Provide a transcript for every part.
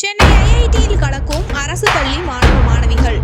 சென்னை ஐஐடியில் கலக்கும் அரசு பள்ளி மாணவ மாணவிகள்.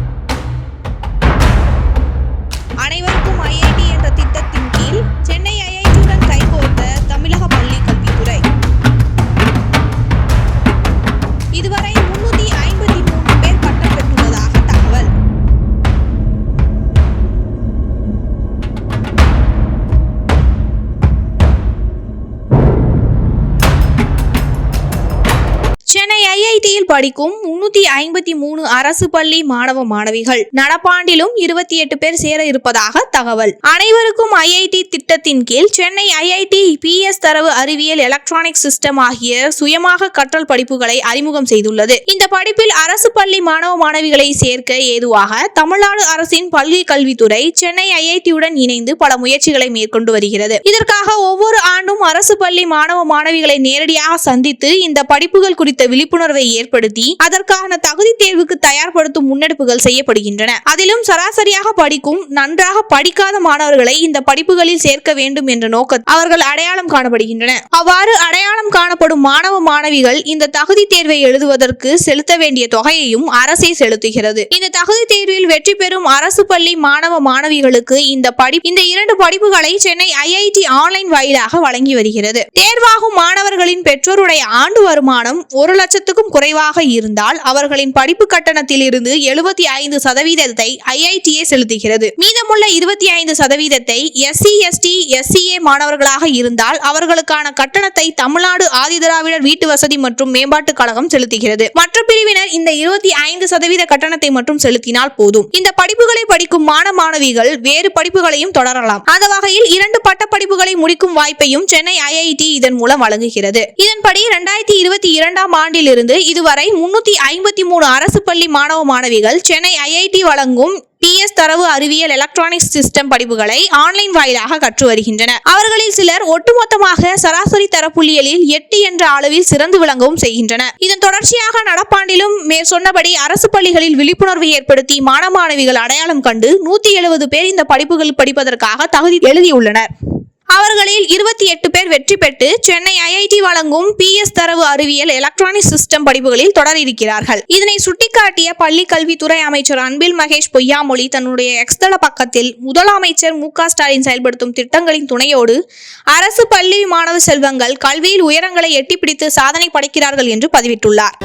சென்னை ஐஐடியில் படிக்கும் முன்னூத்தி ஐம்பத்தி மூணு அரசு பள்ளி மாணவ மாணவிகள் நடப்பாண்டிலும் இருபத்தி எட்டு பேர் சேர இருப்பதாக தகவல். அனைவருக்கும் ஐஐடி திட்டத்தின் கீழ் சென்னை ஐஐடி பிஎஸ் தரவு அறிவியல் எலக்ட்ரானிக் சிஸ்டம் ஆகிய சுயமாக கற்றல் படிப்புகளை அறிமுகம் செய்துள்ளது. இந்த படிப்பில் அரசு பள்ளி மாணவ மாணவிகளை சேர்க்க ஏதுவாக தமிழ்நாடு அரசின் பள்ளி கல்வித்துறை சென்னை ஐஐடியுடன் இணைந்து பல முயற்சிகளை மேற்கொண்டு வருகிறது. இதற்காக ஒவ்வொரு ஆண்டும் அரசு பள்ளி மாணவ மாணவிகளை நேரடியாக சந்தித்து இந்த படிப்புகள் குறித்து விழிப்புணர்வை ஏற்படுத்தி அதற்கான தகுதி தேர்வுக்கு தயார்படுத்தும் முன்னெடுப்புகள் செய்யப்படுகின்றன. அதிலும் சராசரியாக படிக்கும் நன்றாக படிக்காத மாணவர்களை இந்த படிப்புகளில் சேர்க்க வேண்டும் என்ற நோக்கத்தில் அவர்கள் அடையாளம் காணப்படுகின்றன அவ்வாறு அடையாளம் பெறப்படும் மாணவ மாணவிகள் இந்த தகுதி தேர்வை எழுதுவதற்கு செலுத்த வேண்டிய தொகையையும் அரசே செலுத்துகிறது. இந்த தகுதி தேர்வில் வெற்றி பெறும் அரசு பள்ளி மாணவ மாணவிகளுக்கு இந்த படி இந்த இரண்டு படிப்புகளை சென்னை ஐஐடி ஆன்லைன் வாயிலாக வழங்கி வருகிறது. தேர்வாகும் மாணவர்களின் பெற்றோருடைய ஆண்டு வருமானம் ஒரு லட்சத்துக்கும் குறைவாக இருந்தால் அவர்களின் படிப்பு கட்டணத்தில் இருந்து எழுபத்தி ஐந்து சதவீதத்தை ஐஐடிஏ செலுத்துகிறது. மீதமுள்ள இருபத்தி ஐந்து சதவீதத்தை எஸ்சி எஸ்டி எஸ்சிஏ மாணவர்களாக இருந்தால் அவர்களுக்கான கட்டணத்தை தமிழ்நாடு ஆதிதிராவிடர் வீட்டு வசதி மற்றும் மேம்பாட்டுக் கழகம் செலுத்துகிறது. மற்ற பிரிவினர் இந்த இருபத்தி ஐந்து சதவீத கட்டணத்தை மட்டும் செலுத்தினால் போதும். இந்த படிப்புகளை படிக்கும் மாணவ மாணவிகள் வேறு படிப்புகளையும் தொடரலாம். அந்த வகையில் இரண்டு பட்ட படிப்புகளை முடிக்கும் வாய்ப்பையும் சென்னை ஐஐடி இதன் மூலம் வழங்குகிறது. இதன்படி இரண்டாயிரத்தி இருபத்தி இரண்டாம் ஆண்டிலிருந்து இதுவரை முன்னூத்தி ஐம்பத்தி மூணு அரசு பள்ளி மாணவ மாணவிகள் சென்னை ஐஐடி வழங்கும் பிஎஸ் தரவு அறிவியல் எலக்ட்ரானிக்ஸ் சிஸ்டம் படிப்புகளை ஆன்லைன் வாயிலாக கற்று வருகின்றனர். அவர்களில் சிலர் ஒட்டுமொத்தமாக சராசரி தரப்புள்ளியலில் எட்டு என்ற அளவில் சிறந்து விளங்கவும் செய்கின்றனர். இதன் தொடர்ச்சியாக நடப்பாண்டிலும் மேற் சொன்னபடி அரசு பள்ளிகளில் விழிப்புணர்வு ஏற்படுத்தி மாணவ மாணவிகள் அடையாளம் கண்டு நூத்தி எழுபது பேர் இந்த படிப்புகள் படிப்பதற்காக தகுதி எழுதியுள்ளனர். அவர்களில் இருபத்தி எட்டு பேர் வெற்றி பெற்று சென்னை ஐஐடி வழங்கும் பிஎஸ் தரவு அறிவியல் எலக்ட்ரானிக் சிஸ்டம் படிப்புகளில் தொடர் இருக்கிறார்கள் இதனை சுட்டிக்காட்டிய பள்ளி கல்வித்துறை அமைச்சர் அன்பில் மகேஷ் பொய்யாமொழி தன்னுடைய எக்ஸ்தல பக்கத்தில் முதலமைச்சர் மு க ஸ்டாலின் செயல்படுத்தும் திட்டங்களின் துணையோடு அரசு பள்ளி மாணவ செல்வங்கள் கல்வியில் உயரங்களை எட்டிப்பிடித்து சாதனை படைக்கிறார்கள் என்று பதிவிட்டுள்ளார்.